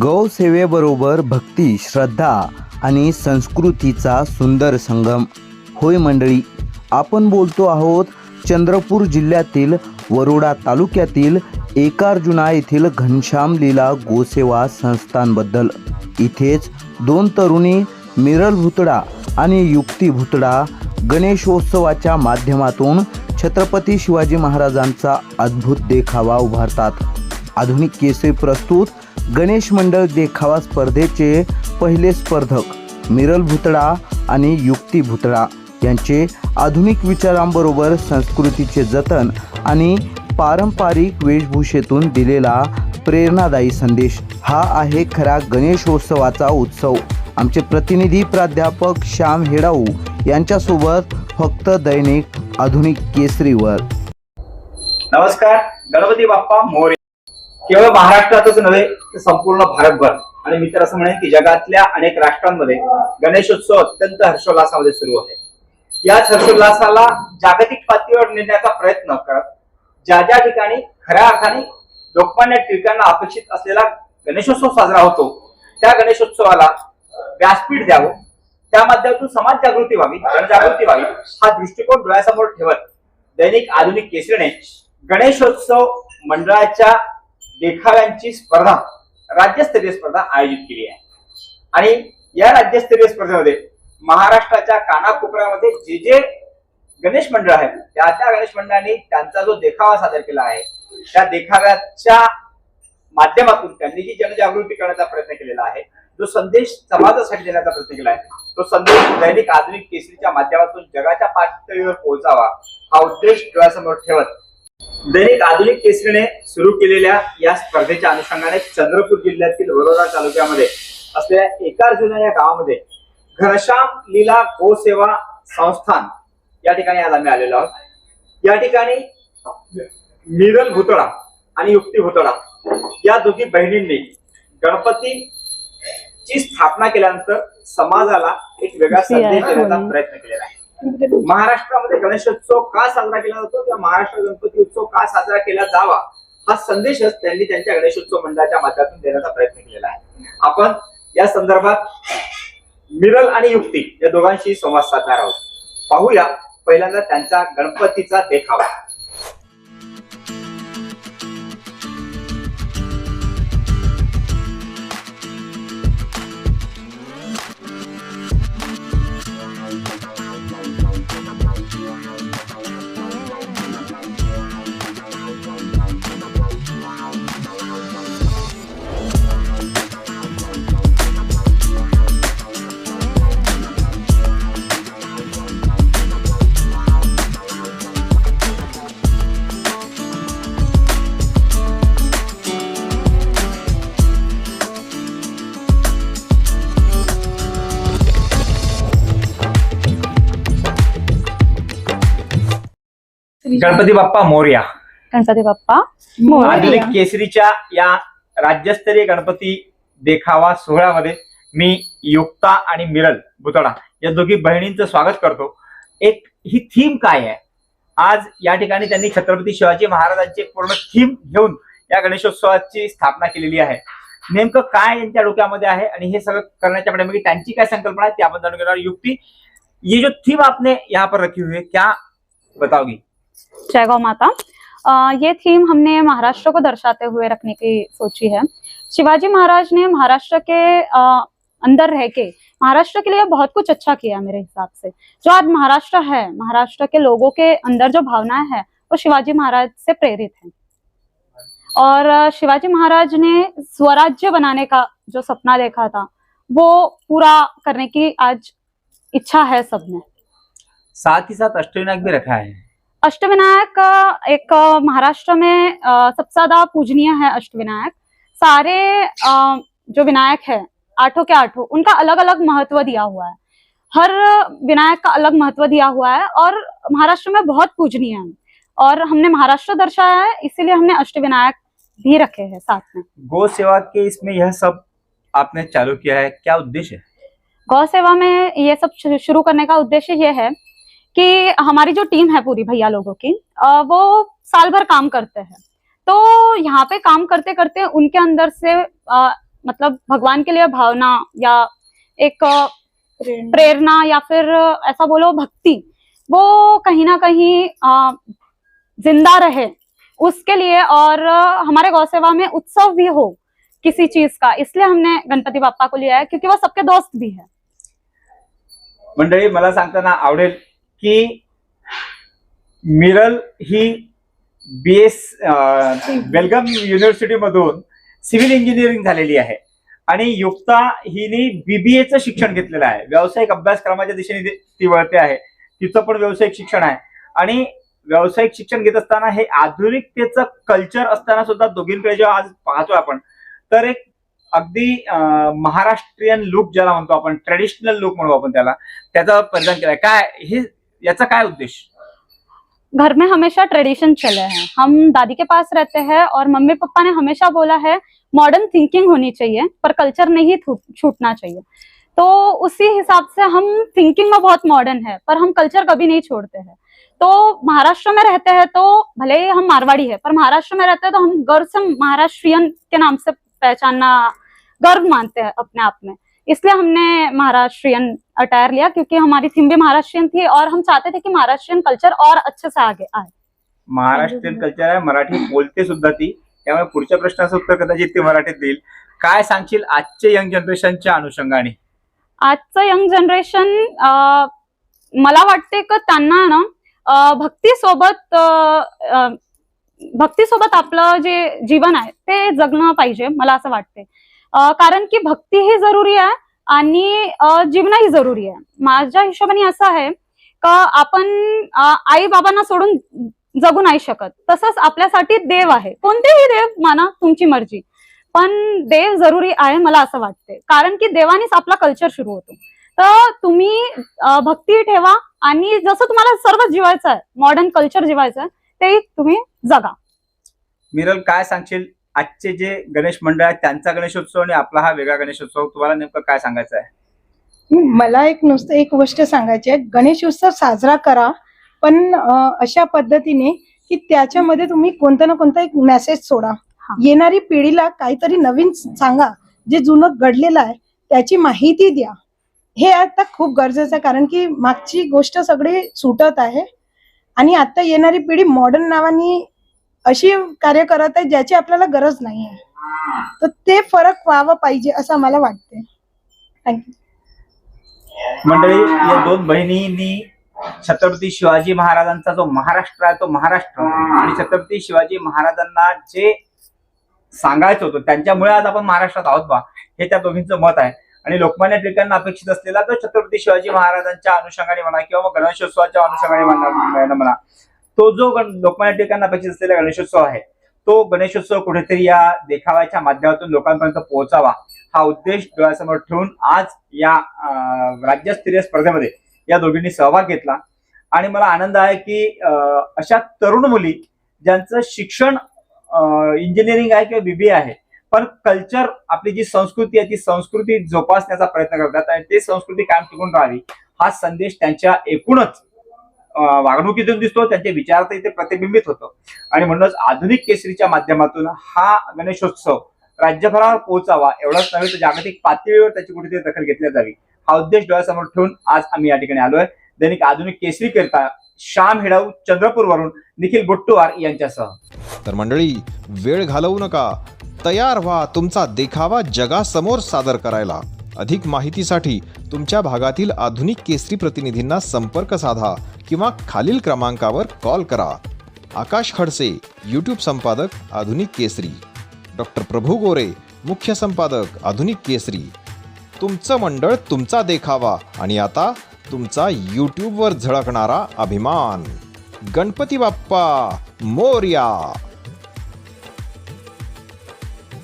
गौसेवेबरोबर भक्ती श्रद्धा आणि संस्कृतीचा सुंदर संगम. होय मंडळी आपण बोलतो आहोत चंद्रपूर जिल्ह्यातील वरोडा तालुक्यातील एकार्जुना येथील घनश्याम लीला गोसेवा संस्थांबद्दल इथेच दोन तरुणी मिरल भुतडा आणि युक्ती भुतडा गणेशोत्सवाच्या माध्यमातून छत्रपती शिवाजी महाराजांचा अद्भुत देखावा उभारतात. आधुनिक केसे प्रस्तुत गणेश मंडळ देखावा स्पर्धेचे पहिले स्पर्धक मिरल भुतळा आणि युक्ती भुतळा यांचे आधुनिक विचारांबरोबर संस्कृतीचे जतन आणि पारंपरिक वेशभूषेतून दिलेला प्रेरणादायी संदेश. हा आहे खरा गणेशोत्सवाचा उत्सव. आमचे प्रतिनिधी प्राध्यापक श्याम हेडाऊ यांच्यासोबत फक्त दैनिक आधुनिक केसरीवर. नमस्कार गणपती बाप्पा मोरे केवळ महाराष्ट्रातच नव्हे तर संपूर्ण भारतभर. आणि मी तर असं म्हणेन की जगातल्या अनेक राष्ट्रांमध्ये गणेशोत्सव अत्यंत हर्षोल्लासामध्ये सुरू आहे. याच हर्षोल्लासाला जागतिक पातळीवर नेण्याचा प्रयत्न करत ज्या ज्या ठिकाणी खऱ्या अर्थाने लोकमान्य टिळकांना अपेक्षित असलेला गणेशोत्सव साजरा होतो त्या गणेशोत्सवाला व्यासपीठ द्यावं. त्या माध्यमातून समाज जागृती व्हावी जनजागृती व्हावी हा दृष्टिकोन डोळ्यासमोर ठेवत दैनिक आधुनिक केसरीने गणेशोत्सव मंडळाच्या देखाव्यांची स्पर्धा राज्यस्तरीय स्पर्धा आयोजित केली आहे. आणि या राज्यस्तरीय स्पर्धेमध्ये महाराष्ट्राच्या कानाकोपऱ्यामध्ये जे जे गणेश मंडळ आहेत त्या त्या गणेश मंडळांनी त्यांचा जो देखावा सादर केला आहे त्या देखाव्याच्या माध्यमातून त्यांनी जी जनजागृती करण्याचा प्रयत्न केलेला आहे जो संदेश समाजासाठी देण्याचा प्रयत्न केला आहे तो संदेश दैनिक आधुनिक केसरीच्या माध्यमातून जगाच्या पातळीवर पोहोचावा हा उद्देश डोळ्यासमोर ठेवत दैनिक आधुनिक केसरीने सुरू केलेल्या या स्पर्धेच्या अनुषंगाने चंद्रपूर जिल्ह्यातील वरोरा तालुक्यामध्ये असलेल्या एकार्जुना या गावामध्ये घनश्याम लीला गोसेवा संस्थान या ठिकाणी आज आम्ही आलेलो आहोत. या ठिकाणी मिरल भुतळा आणि युक्ती भुतळा या दोघी बहिणींनी गणपती ची स्थापना केल्यानंतर समाजाला एक वेगळा संदेश देण्याचा प्रयत्न केलेला आहे. महाराष्ट्रामध्ये गणेशोत्सव का साजरा केला जातो? किंवा महाराष्ट्र गणपती उत्सव का साजरा केला जावा? हा संदेशच त्यांनी त्यांच्या गणेशोत्सव मंडळाच्या माध्यमातून देण्याचा प्रयत्न केलेला आहे. आपण या संदर्भात मिरल आणि युक्ती या दोघांशी संवाद साधणार आहोत. पाहूया पहिल्यांदा त्यांचा गणपतीचा देखावा. गणपती बाप्पा. मोर्या. गणपती बाप्पा मोरया. आधुनिक केसरीच्या या राज्यस्तरीय गणपती देखावा सोहळ्यामध्ये मी युक्ता आणि मिरल भुतडा या दोघी बहिणींचं स्वागत करतो. एक ही थीम काय आहे? आज या ठिकाणी त्यांनी छत्रपती शिवाजी महाराजांची पूर्ण थीम घेऊन या गणेशोत्सवाची स्थापना केलेली आहे. नेमकं काय यांच्या डोक्यामध्ये आहे आणि हे सगळं करण्याच्या पाठीमागे त्यांची काय संकल्पना आहे ते आपण जाणून घेणार युक्ती. ये जो थीम आपने यहाँ पर रखी हुई है क्या बताओगी? जय गौ माता। अ, ये थीम हमने महाराष्ट्र को दर्शाते हुए रखने की सोची है। शिवाजी महाराज ने महाराष्ट्र के अ, अंदर रह के महाराष्ट्र के लिए बहुत कुछ अच्छा किया मेरे हिसाब से। जो आज महाराष्ट्र है महाराष्ट्र के लोगों के अंदर जो भावनाएँ हैं वो शिवाजी महाराज से प्रेरित है। और शिवाजी महाराज ने स्वराज्य बनाने का जो सपना देखा था वो पूरा करने की आज इच्छा है सब में। साथ ही साथ अष्टविनायक भी रखा है। अष्टविनायक एक महाराष्ट्र में सबसे ज़्यादा पूजनीय है अष्टविनायक। सारे जो विनायक है आठों के आठों उनका अलग अलग महत्व दिया हुआ है। हर विनायक का अलग महत्व दिया हुआ है और महाराष्ट्र में बहुत पूजनीय है। और हमने महाराष्ट्र दर्शाया है इसीलिए हमने अष्टविनायक भी रखे हैं साथ में। गौ सेवा के इसमें यह सब आपने चालू किया है क्या उद्देश्य है? गौ सेवा में ये सब शुरू करने का उद्देश्य ये है कि हमारी जो टीम है पूरी भैया लोगों की वो साल भर काम करते हैं। तो यहाँ पे काम करते करते उनके अंदर से अ, मतलब भगवान के लिए भावना या एक प्रेरणा। या फिर ऐसा बोलो भक्ति वो कहीं ना कहीं ज़िंदा रहे उसके लिए और हमारे गौ सेवा में उत्सव भी हो किसी चीज़ का इसलिए हमने गणपति बापा को लिया है क्योंकि वो सबके दोस्त भी है। मंडळी मला सांगताना आवडेल की मिरल ही बी एस बेलगाम युनिव्हर्सिटीमधून सिव्हिल इंजिनिअरिंग झालेली आहे. आणि युक्ता हिने बीबीएचं शिक्षण घेतलेलं आहे. व्यावसायिक अभ्यासक्रमाच्या दिशेने ती- वळते आहे. तिचं पण व्यावसायिक शिक्षण आहे. आणि व्यावसायिक शिक्षण घेत असताना हे आधुनिकतेचं कल्चर असताना सुद्धा दोघींकडे जेव्हा आज पाहतो आपण तर एक अगदी महाराष्ट्रीयन लुक ज्याला म्हणतो आपण ट्रेडिशनल लुक म्हणू आपण त्याला त्याचा परिधान केलाय. काय? हे याचा काय उद्देश? घर में हमेशा ट्रेडिशन चले हैं। हम दादी के पास रहते हैं और मम्मी पापा ने हमेशा बोला है मॉडर्न थिंकिंग होनी चाहिए, पर कल्चर नहीं छूटना चाहिए। तो उसी हिसाब से हम थिंकिंग में बहुत मॉडर्न है, पर हम कल्चर कभी नहीं छोड़ते हैं। तो महाराष्ट्र में रहते हैं तो भले ही हम मारवाड़ी है, पर महाराष्ट्र में रहते हैं तो हम गर्व से महाराष्ट्रियन के नाम से पहचानना गर्व मानते हैं अपने आप में। इसलिए हमने महाराष्ट्रियन अटायर लिया क्योंकि हमारी थीम भी महाराष्ट्रियन थी और हम चाहते थे कि महाराष्ट्रियन कल्चर और अच्छे से आगे आए। महाराष्ट्रीयन कल्चर आहे मराठी बोलते सुद्धा ती त्यामुळे पुढच्या प्रश्नाचं उत्तर कदाचित ती मराठीत देईल. काय सांगशील आजच्या यंग जनरेशनच्या अनुषंगाने? आजचं यंग जनरेशन मला वाटते की त्यांना ना अं, भक्तीसोबत अं, अं, भक्तीसोबत आपलं जे जीवन आहे ते जगणं पाहिजे मला असं वाटते. कारण की भक्ती ही जरुरी आहे आणि जीवनही जरुरी आहे. माझ्या हिशोबाने असं आहे का आपण आई बाबांना सोडून जगू नाही शकत. तसंच आपल्यासाठी देव आहे. कोणतेही देव माना तुमची मर्जी. पण देव जरुरी आहे मला असं वाटते कारण की देवानेच आपला कल्चर सुरू होतो. तर तुम्ही भक्ती ठेवा आणि जसं तुम्हाला सर्व जिवायचं आहे मॉडर्न कल्चर जिवायचं आहे ते तुम्ही जगा. मिरल काय सांगशील? आजचे जे गणेश मंडळ आहेत त्यांचा गणेशोत्सव आणि आपला हा वेगळा गणेशोत्सव तुम्हाला नेमकं काय सांगायचं आहे? मला एक नुसतं एक गोष्ट सांगायची आहे. गणेश उत्सव साजरा करा पण अशा पद्धतीने की त्याच्यामध्ये तुम्ही कोणता ना कोणता एक मेसेज सोडा. येणारी पिढीला काहीतरी नवीन सांगा जे जुनं घडलेलं आहे त्याची माहिती द्या. हे आता खूप गरजेचं आहे कारण की मागची गोष्ट सगळी सुटत आहे. आणि आता येणारी पिढी मॉडर्न नावाने अशी कार्य करत आहे ज्याची आपल्याला गरज नाही आहे तर ते फरक व्हावं पाहिजे असं मला वाटते थँक्यू मंडळी या दोन बहिणींनी छत्रपती शिवाजी महाराजांचा जो महाराष्ट्र आहे तो महाराष्ट्र आणि छत्रपती शिवाजी महाराजांना जे सांगायचं होतं त्यांच्यामुळे आज आपण महाराष्ट्रात आहोत बा. हे त्या दोघींचं मत आहे. आणि लोकमान्य टिळकांना अपेक्षित असलेला तो छत्रपती शिवाजी महाराजांच्या अनुषंगाने म्हणा किंवा मग गणेशोत्सवाच्या अनुषंगाने म्हणा म्हणा. तो जो गण- लोकमान्य टिळकांना अपेक्षित असलेला गणेशोत्सव आहे तो गणेशोत्सव कुठेतरी या देखाव्याच्या माध्यमातून लोकांपर्यंत पोहोचावा हा उद्देश डोळ्यासमोर ठेवून आज या राज्यस्तरीय स्पर्धेमध्ये या दोघींनी सहभाग घेतला. आणि मला आनंद आहे की अशा तरुण मुली ज्यांचं शिक्षण इंजिनिअरिंग आहे किंवा बीबीए आहे पण कल्चर आपली जी संस्कृती आहे ती संस्कृती जोपासण्याचा प्रयत्न करतात आणि ते संस्कृती कायम टिकून राहावी हा संदेश त्यांच्या एकूणच वागणुकीतून दिसतो त्यांचे विचार तर इथे प्रतिबिंबित होतं. आणि म्हणूनच आधुनिक केसरीच्या माध्यमातून हा गणेशोत्सव राज्यभरावर पोहोचावा एवढंच नव्हे तर जागतिक पातळीवर त्याची कुठेतरी दखल घेतली जावी. हा उद्देश डोळ्यासमोर ठेवून आज आम्ही या ठिकाणी आलोय. दैनिक आधुनिक केसरी करता श्याम हिडाऊ चंद्रपूर वरून निखिल बुट्टुवार यांच्यासह. तर मंडळी वेळ घालवू नका. तयार व्हा तुमचा देखावा जगासमोर सादर करायला. अधिक माहितीसाठी तुमच्या भागातील आधुनिक केसरी प्रतिनिधींना संपर्क साधा किंवा खालील क्रमांकावर कॉल करा. आकाश खडसे यूट्यूब संपादक आधुनिक केसरी. डॉक्टर प्रभू गोरे मुख्य संपादक आधुनिक केसरी. तुमचं मंडळ तुमचा देखावा आणि आता तुमचा यूट्यूबवर झळकणारा अभिमान. गणपती बाप्पा मोर्या!